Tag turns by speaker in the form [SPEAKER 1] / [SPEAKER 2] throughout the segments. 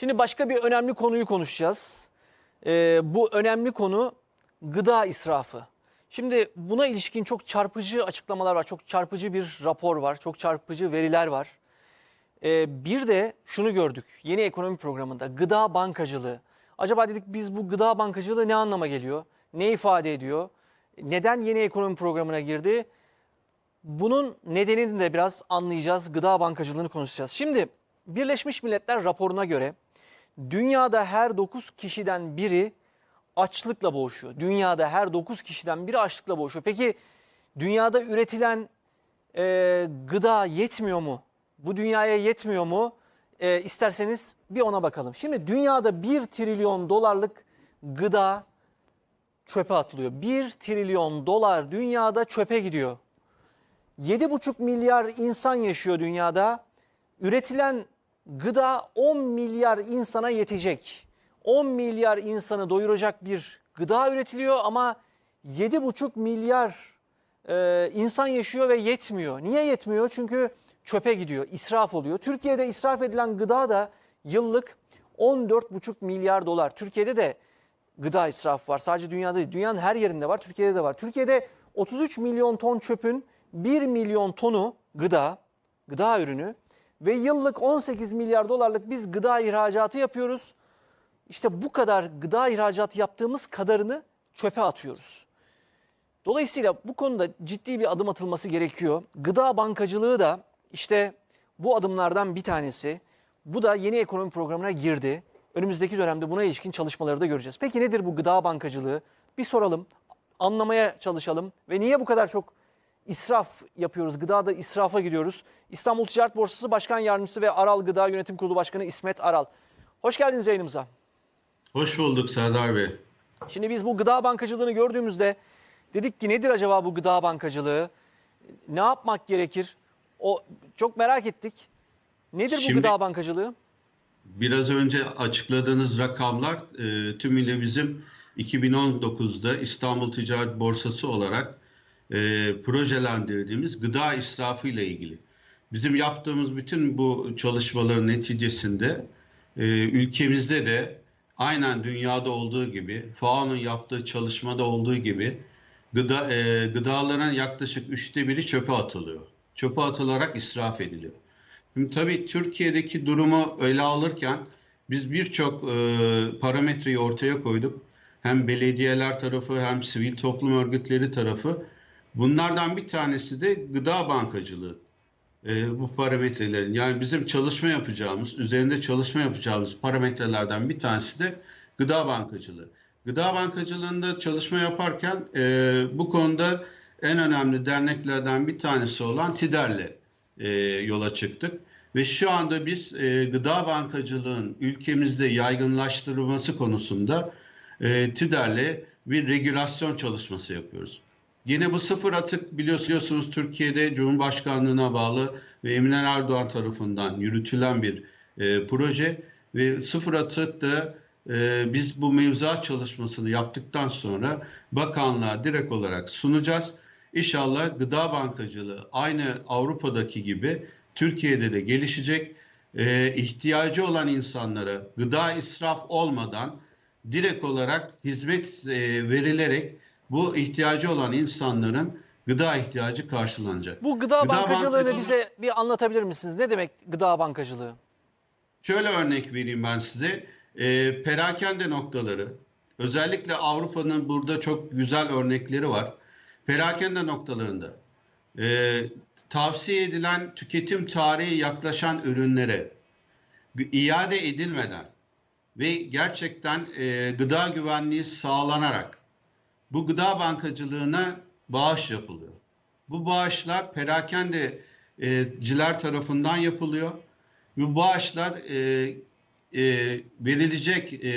[SPEAKER 1] Şimdi başka bir önemli konuyu konuşacağız. Ee, bu önemli konu gıda israfı. Şimdi buna ilişkin çok çarpıcı açıklamalar var. Çok çarpıcı bir rapor var. Çok çarpıcı veriler var. Ee, bir de şunu gördük yeni ekonomi programında gıda bankacılığı. Acaba dedik biz bu gıda bankacılığı ne anlama geliyor? Ne ifade ediyor? Neden yeni ekonomi programına girdi? Bunun nedenini de biraz anlayacağız. Gıda bankacılığını konuşacağız. Şimdi Birleşmiş Milletler raporuna göre dünyada her 9 kişiden biri açlıkla boğuşuyor. Dünyada her 9 kişiden biri açlıkla boğuşuyor. Peki dünyada üretilen e, gıda yetmiyor mu? Bu dünyaya yetmiyor mu? E, isterseniz bir ona bakalım. Şimdi dünyada 1 trilyon dolarlık gıda çöpe atılıyor. 1 trilyon dolar dünyada çöpe gidiyor. 7,5 milyar insan yaşıyor dünyada. Üretilen gıda 10 milyar insana yetecek. 10 milyar insanı doyuracak bir gıda üretiliyor ama 7,5 milyar e, insan yaşıyor ve yetmiyor. Niye yetmiyor? Çünkü çöpe gidiyor, israf oluyor. Türkiye'de israf edilen gıda da yıllık 14,5 milyar dolar. Türkiye'de de gıda israfı var. Sadece dünyada değil, dünyanın her yerinde var, Türkiye'de de var. Türkiye'de 33 milyon ton çöpün 1 milyon tonu gıda, gıda ürünü ve yıllık 18 milyar dolarlık biz gıda ihracatı yapıyoruz. İşte bu kadar gıda ihracatı yaptığımız kadarını çöpe atıyoruz. Dolayısıyla bu konuda ciddi bir adım atılması gerekiyor. Gıda bankacılığı da işte bu adımlardan bir tanesi. Bu da yeni ekonomi programına girdi. Önümüzdeki dönemde buna ilişkin çalışmaları da göreceğiz. Peki nedir bu gıda bankacılığı? Bir soralım, anlamaya çalışalım ve niye bu kadar çok israf yapıyoruz, gıdada israfa gidiyoruz? İstanbul Ticaret Borsası Başkan Yardımcısı ve Aral Gıda Yönetim Kurulu Başkanı İsmet Aral. Hoş geldiniz yayınımıza.
[SPEAKER 2] Hoş bulduk Serdar Bey.
[SPEAKER 1] Şimdi biz bu gıda bankacılığını gördüğümüzde dedik ki nedir acaba bu gıda bankacılığı? Ne yapmak gerekir? O çok merak ettik. Nedir bu
[SPEAKER 2] Şimdi-
[SPEAKER 1] gıda bankacılığı?
[SPEAKER 2] Biraz önce açıkladığınız rakamlar e, tümüyle bizim 2019'da İstanbul Ticaret Borsası olarak e, projelendirdiğimiz gıda israfı ile ilgili. Bizim yaptığımız bütün bu çalışmaların neticesinde e, ülkemizde de aynen dünyada olduğu gibi, FAO'nun yaptığı çalışmada olduğu gibi gıda e, gıdaların yaklaşık üçte biri çöpe atılıyor. Çöpe atılarak israf ediliyor. Şimdi tabii Türkiye'deki durumu ele alırken biz birçok e, parametreyi ortaya koyduk. Hem belediyeler tarafı hem sivil toplum örgütleri tarafı. Bunlardan bir tanesi de gıda bankacılığı. E, bu parametrelerin yani bizim çalışma yapacağımız, üzerinde çalışma yapacağımız parametrelerden bir tanesi de gıda bankacılığı. Gıda bankacılığında çalışma yaparken e, bu konuda en önemli derneklerden bir tanesi olan TİDER'le e, yola çıktık. Ve şu anda biz e, gıda bankacılığın ülkemizde yaygınlaştırılması konusunda e, TİDER'le bir regülasyon çalışması yapıyoruz. Yine bu sıfır atık biliyorsunuz Türkiye'de Cumhurbaşkanlığına bağlı ve Emine Erdoğan tarafından yürütülen bir e, proje ve sıfır atık da e, biz bu mevzuat çalışmasını yaptıktan sonra bakanlığa direkt olarak sunacağız. İnşallah gıda bankacılığı aynı Avrupa'daki gibi Türkiye'de de gelişecek. E, ihtiyacı olan insanlara gıda israf olmadan direkt olarak hizmet e, verilerek bu ihtiyacı olan insanların gıda ihtiyacı karşılanacak.
[SPEAKER 1] Bu gıda,
[SPEAKER 2] Gıda
[SPEAKER 1] bankacılığını
[SPEAKER 2] bankacılığı-
[SPEAKER 1] bize bir anlatabilir misiniz? Ne demek gıda bankacılığı?
[SPEAKER 2] Şöyle örnek vereyim ben size. E, perakende noktaları, özellikle Avrupa'nın burada çok güzel örnekleri var. Perakende noktalarında e, tavsiye edilen tüketim tarihi yaklaşan ürünlere iade edilmeden ve gerçekten e, gıda güvenliği sağlanarak bu gıda bankacılığına bağış yapılıyor. Bu bağışlar perakendeciler tarafından yapılıyor. Bu bağışlar e, e, verilecek e,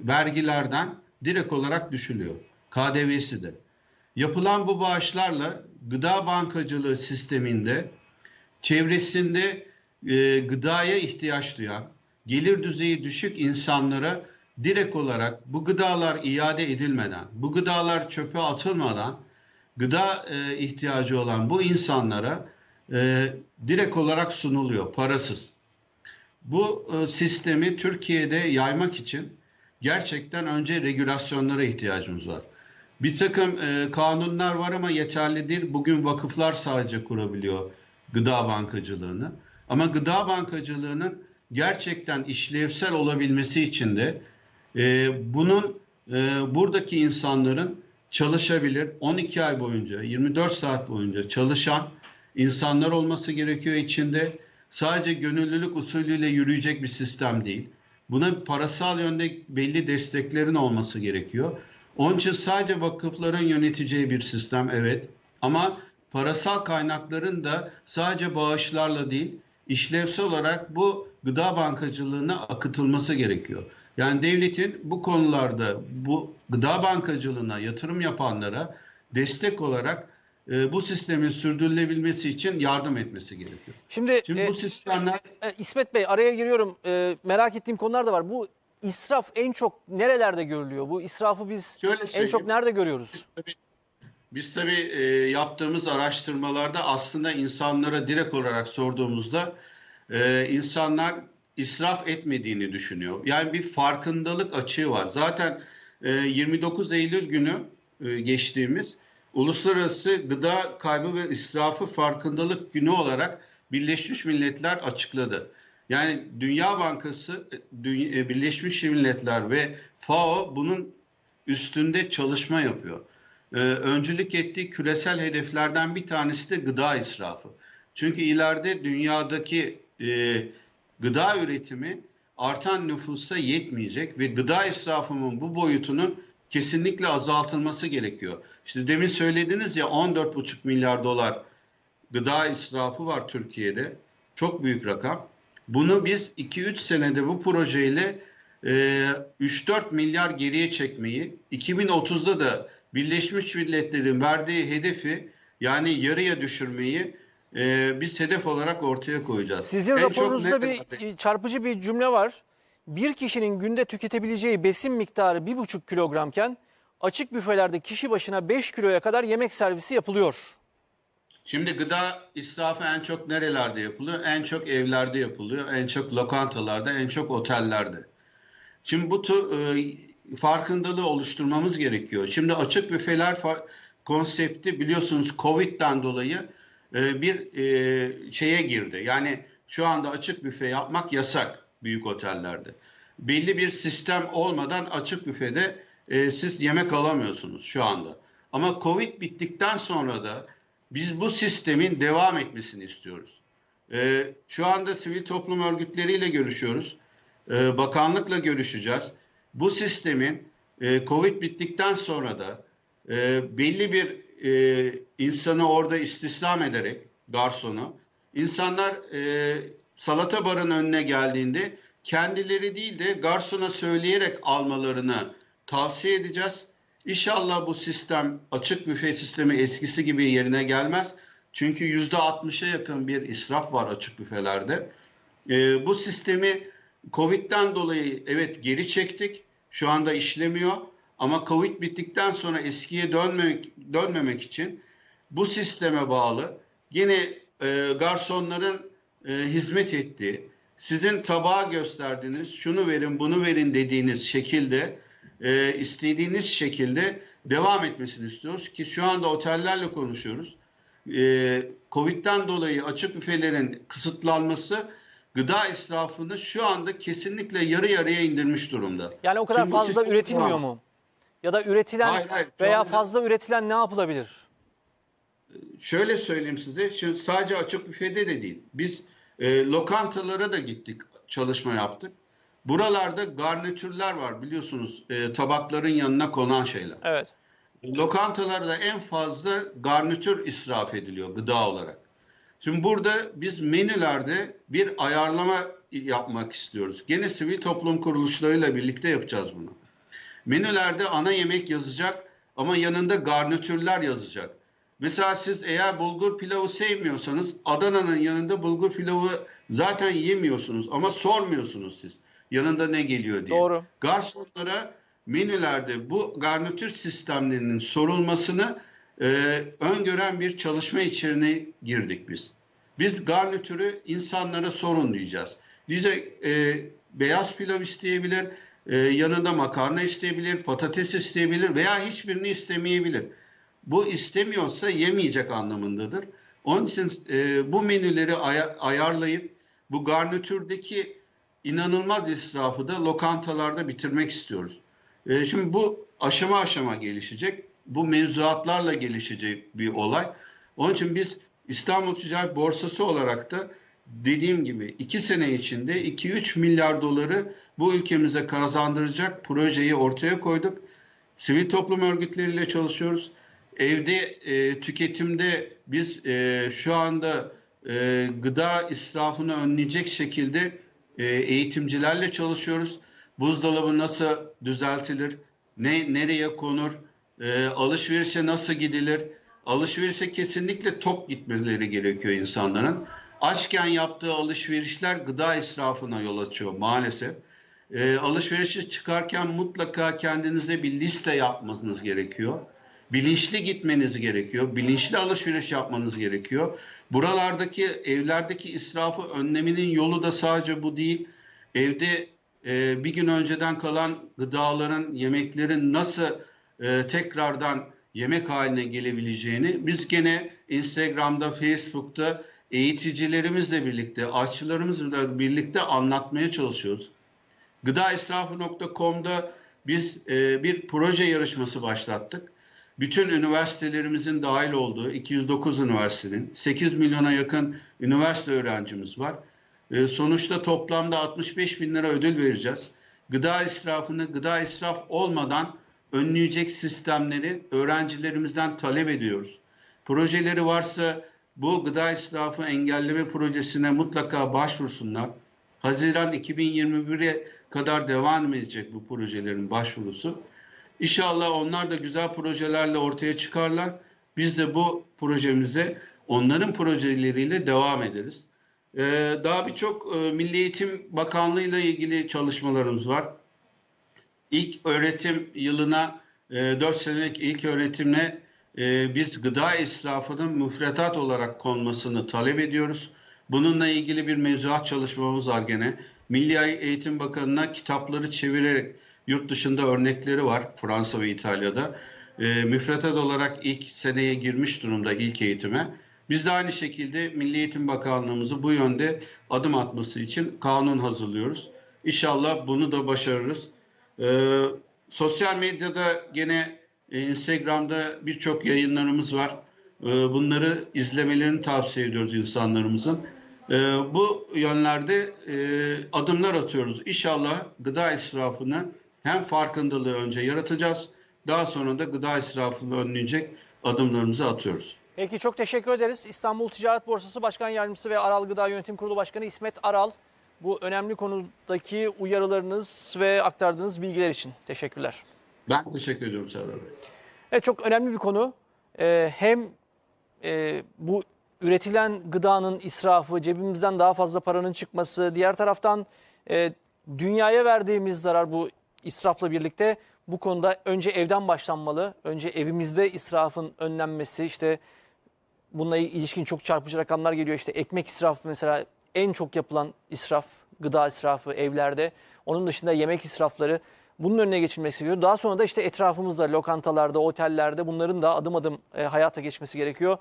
[SPEAKER 2] vergilerden direkt olarak düşülüyor. KDV'si de. Yapılan bu bağışlarla gıda bankacılığı sisteminde çevresinde e, gıdaya ihtiyaç duyan, gelir düzeyi düşük insanlara direkt olarak bu gıdalar iade edilmeden, bu gıdalar çöpe atılmadan gıda e, ihtiyacı olan bu insanlara e, direkt olarak sunuluyor parasız. Bu e, sistemi Türkiye'de yaymak için gerçekten önce regülasyonlara ihtiyacımız var. Bir takım e, kanunlar var ama yeterli değil. Bugün vakıflar sadece kurabiliyor gıda bankacılığını. Ama gıda bankacılığının gerçekten işlevsel olabilmesi için de e, bunun e, buradaki insanların çalışabilir 12 ay boyunca 24 saat boyunca çalışan insanlar olması gerekiyor içinde. Sadece gönüllülük usulüyle yürüyecek bir sistem değil. Buna parasal yönde belli desteklerin olması gerekiyor. Onun için sadece vakıfların yöneteceği bir sistem evet. Ama parasal kaynakların da sadece bağışlarla değil, işlevsel olarak bu gıda bankacılığına akıtılması gerekiyor. Yani devletin bu konularda bu gıda bankacılığına yatırım yapanlara destek olarak e, bu sistemin sürdürülebilmesi için yardım etmesi gerekiyor.
[SPEAKER 1] Şimdi,
[SPEAKER 2] Şimdi
[SPEAKER 1] e,
[SPEAKER 2] bu sistemler
[SPEAKER 1] e, İsmet Bey araya giriyorum. E, merak ettiğim konular da var. Bu israf en çok nerelerde görülüyor? Bu israfı biz en çok nerede görüyoruz?
[SPEAKER 2] Biz tabii, biz tabii e, yaptığımız araştırmalarda aslında insanlara direkt olarak sorduğumuzda e, insanlar israf etmediğini düşünüyor. Yani bir farkındalık açığı var. Zaten e, 29 Eylül günü e, geçtiğimiz Uluslararası Gıda Kaybı ve İsrafı Farkındalık Günü olarak Birleşmiş Milletler açıkladı. Yani Dünya Bankası, e, e, Birleşmiş Milletler ve FAO bunun üstünde çalışma yapıyor. Öncülük ettiği küresel hedeflerden bir tanesi de gıda israfı. Çünkü ileride dünyadaki e, gıda üretimi artan nüfusa yetmeyecek ve gıda israfının bu boyutunun kesinlikle azaltılması gerekiyor. İşte demin söylediniz ya 14,5 milyar dolar gıda israfı var Türkiye'de. Çok büyük rakam. Bunu biz 2-3 senede bu projeyle e, 3-4 milyar geriye çekmeyi, 2030'da da Birleşmiş Milletler'in verdiği hedefi yani yarıya düşürmeyi e, biz hedef olarak ortaya koyacağız.
[SPEAKER 1] Sizin
[SPEAKER 2] En
[SPEAKER 1] raporunuzda bir çarpıcı bir cümle var. Bir kişinin günde tüketebileceği besin miktarı 1,5 kilogramken açık büfelerde kişi başına 5 kiloya kadar yemek servisi yapılıyor.
[SPEAKER 2] Şimdi gıda israfı en çok nerelerde yapılıyor? En çok evlerde yapılıyor, en çok lokantalarda, en çok otellerde. Şimdi bu tür e, farkındalığı oluşturmamız gerekiyor. Şimdi açık büfeler konsepti biliyorsunuz Covid'den dolayı e, bir e, şeye girdi. Yani şu anda açık büfe yapmak yasak büyük otellerde. Belli bir sistem olmadan açık büfede e, siz yemek alamıyorsunuz şu anda. Ama Covid bittikten sonra da biz bu sistemin devam etmesini istiyoruz. E, şu anda sivil toplum örgütleriyle görüşüyoruz. Bakanlıkla görüşeceğiz. Bu sistemin Covid bittikten sonra da belli bir insanı orada istihdam ederek garsonu insanlar e, salata barın önüne geldiğinde kendileri değil de garsona söyleyerek almalarını tavsiye edeceğiz. İnşallah bu sistem açık büfe sistemi eskisi gibi yerine gelmez. Çünkü yüzde 60'a yakın bir israf var açık büfelerde. E, bu sistemi Covid'den dolayı evet geri çektik. Şu anda işlemiyor. Ama Covid bittikten sonra eskiye dönmemek, dönmemek için bu sisteme bağlı yine e, garsonların e, hizmet ettiği, sizin tabağa gösterdiğiniz, şunu verin, bunu verin dediğiniz şekilde, e, istediğiniz şekilde devam etmesini istiyoruz ki şu anda otellerle konuşuyoruz. E, Covid'den dolayı açık büfelerin kısıtlanması gıda israfını şu anda kesinlikle yarı yarıya indirmiş durumda.
[SPEAKER 1] Yani o kadar
[SPEAKER 2] Şimdi
[SPEAKER 1] fazla üretilmiyor mu? Ya da üretilen
[SPEAKER 2] Hayır, hayır,
[SPEAKER 1] veya
[SPEAKER 2] anda-
[SPEAKER 1] fazla üretilen ne yapılabilir?
[SPEAKER 2] Şöyle söyleyeyim size, şimdi sadece açık büfede de değil. Biz e, lokantalara da gittik, çalışma yaptık. Buralarda garnitürler var biliyorsunuz, e, tabakların yanına konan şeyler.
[SPEAKER 1] Evet.
[SPEAKER 2] Lokantalarda en fazla garnitür israf ediliyor gıda olarak. Şimdi burada biz menülerde bir ayarlama yapmak istiyoruz. Gene sivil toplum kuruluşlarıyla birlikte yapacağız bunu. Menülerde ana yemek yazacak ama yanında garnitürler yazacak. Mesela siz eğer bulgur pilavı sevmiyorsanız Adana'nın yanında bulgur pilavı zaten yemiyorsunuz ama sormuyorsunuz siz. Yanında ne geliyor diye.
[SPEAKER 1] Doğru.
[SPEAKER 2] Garsonlara menülerde bu garnitür sistemlerinin sorulmasını e, öngören bir çalışma içeriğine girdik biz. Biz garnitürü insanlara sorun diyeceğiz. Diyecek e, beyaz pilav isteyebilir, e, yanında makarna isteyebilir, patates isteyebilir veya hiçbirini istemeyebilir. Bu istemiyorsa yemeyecek anlamındadır. Onun için e, bu menüleri aya- ayarlayıp bu garnitürdeki inanılmaz israfı da lokantalarda bitirmek istiyoruz. E, şimdi bu aşama aşama gelişecek. Bu mevzuatlarla gelişecek bir olay. Onun için biz İstanbul Ticaret Borsası olarak da dediğim gibi iki sene içinde 2-3 milyar doları bu ülkemize kazandıracak projeyi ortaya koyduk. Sivil toplum örgütleriyle çalışıyoruz. Evde e, tüketimde biz e, şu anda e, gıda israfını önleyecek şekilde e, eğitimcilerle çalışıyoruz. Buzdolabı nasıl düzeltilir? Ne nereye konur? E, alışverişe nasıl gidilir? Alışverişe kesinlikle tok gitmeleri gerekiyor insanların. Açken yaptığı alışverişler gıda israfına yol açıyor maalesef. E, alışverişe çıkarken mutlaka kendinize bir liste yapmanız gerekiyor. Bilinçli gitmeniz gerekiyor. Bilinçli alışveriş yapmanız gerekiyor. Buralardaki evlerdeki israfı önleminin yolu da sadece bu değil. Evde e, bir gün önceden kalan gıdaların, yemeklerin nasıl e, tekrardan yemek haline gelebileceğini biz gene Instagram'da, Facebook'ta eğiticilerimizle birlikte, aşçılarımızla birlikte anlatmaya çalışıyoruz. Gıdaisrafı.com'da biz e, bir proje yarışması başlattık. Bütün üniversitelerimizin dahil olduğu 209 üniversitenin 8 milyona yakın üniversite öğrencimiz var. E, sonuçta toplamda 65 bin lira ödül vereceğiz. Gıda israfını gıda israf olmadan önleyecek sistemleri öğrencilerimizden talep ediyoruz. Projeleri varsa bu gıda israfı engelleme projesine mutlaka başvursunlar. Haziran 2021'e kadar devam edecek bu projelerin başvurusu. İnşallah onlar da güzel projelerle ortaya çıkarlar. Biz de bu projemize onların projeleriyle devam ederiz. Ee, daha birçok e, Milli Eğitim Bakanlığı ile ilgili çalışmalarımız var. İlk öğretim yılına e, 4 senelik ilk öğretimle e, biz gıda israfının müfredat olarak konmasını talep ediyoruz. Bununla ilgili bir mevzuat çalışmamız var gene. Milli Eğitim Bakanı'na kitapları çevirerek yurt dışında örnekleri var Fransa ve İtalya'da. E, müfredat olarak ilk seneye girmiş durumda ilk eğitime. Biz de aynı şekilde Milli Eğitim Bakanlığımızı bu yönde adım atması için kanun hazırlıyoruz. İnşallah bunu da başarırız. Ee, sosyal medyada gene e, Instagram'da birçok yayınlarımız var. Ee, bunları izlemelerini tavsiye ediyoruz insanlarımızın. Ee, bu yönlerde e, adımlar atıyoruz. İnşallah gıda israfını hem farkındalığı önce yaratacağız. Daha sonra da gıda israfını önleyecek adımlarımızı atıyoruz.
[SPEAKER 1] Peki çok teşekkür ederiz. İstanbul Ticaret Borsası Başkan Yardımcısı ve Aral Gıda Yönetim Kurulu Başkanı İsmet Aral. Bu önemli konudaki uyarılarınız ve aktardığınız bilgiler için teşekkürler.
[SPEAKER 2] Ben teşekkür ediyorum Serdar Bey.
[SPEAKER 1] Evet çok önemli bir konu. Ee, hem e, bu üretilen gıdanın israfı, cebimizden daha fazla paranın çıkması, diğer taraftan e, dünyaya verdiğimiz zarar bu israfla birlikte bu konuda önce evden başlanmalı. Önce evimizde israfın önlenmesi, işte bununla ilişkin çok çarpıcı rakamlar geliyor. İşte ekmek israfı mesela en çok yapılan israf, gıda israfı evlerde. Onun dışında yemek israfları bunun önüne geçilmesi gerekiyor. Daha sonra da işte etrafımızda, lokantalarda, otellerde bunların da adım adım e, hayata geçmesi gerekiyor.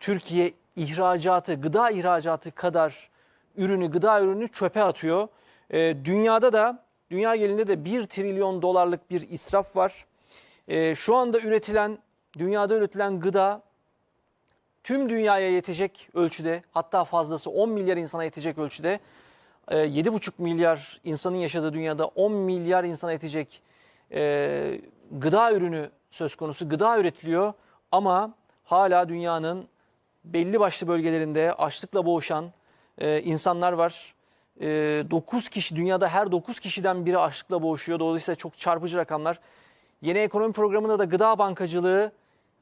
[SPEAKER 1] Türkiye ihracatı, gıda ihracatı kadar ürünü, gıda ürünü çöpe atıyor. E, dünyada da, dünya genelinde de 1 trilyon dolarlık bir israf var. E, şu anda üretilen, dünyada üretilen gıda tüm dünyaya yetecek ölçüde hatta fazlası 10 milyar insana yetecek ölçüde e, 7,5 milyar insanın yaşadığı dünyada 10 milyar insana yetecek e, gıda ürünü söz konusu. Gıda üretiliyor ama hala dünyanın belli başlı bölgelerinde açlıkla boğuşan e, insanlar var. E, 9 kişi dünyada her 9 kişiden biri açlıkla boğuşuyor. Dolayısıyla çok çarpıcı rakamlar. Yeni ekonomi programında da gıda bankacılığı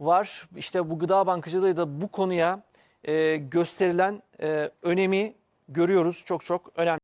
[SPEAKER 1] var. İşte bu gıda bankacılığı da bu konuya e, gösterilen e, önemi görüyoruz. Çok çok önemli.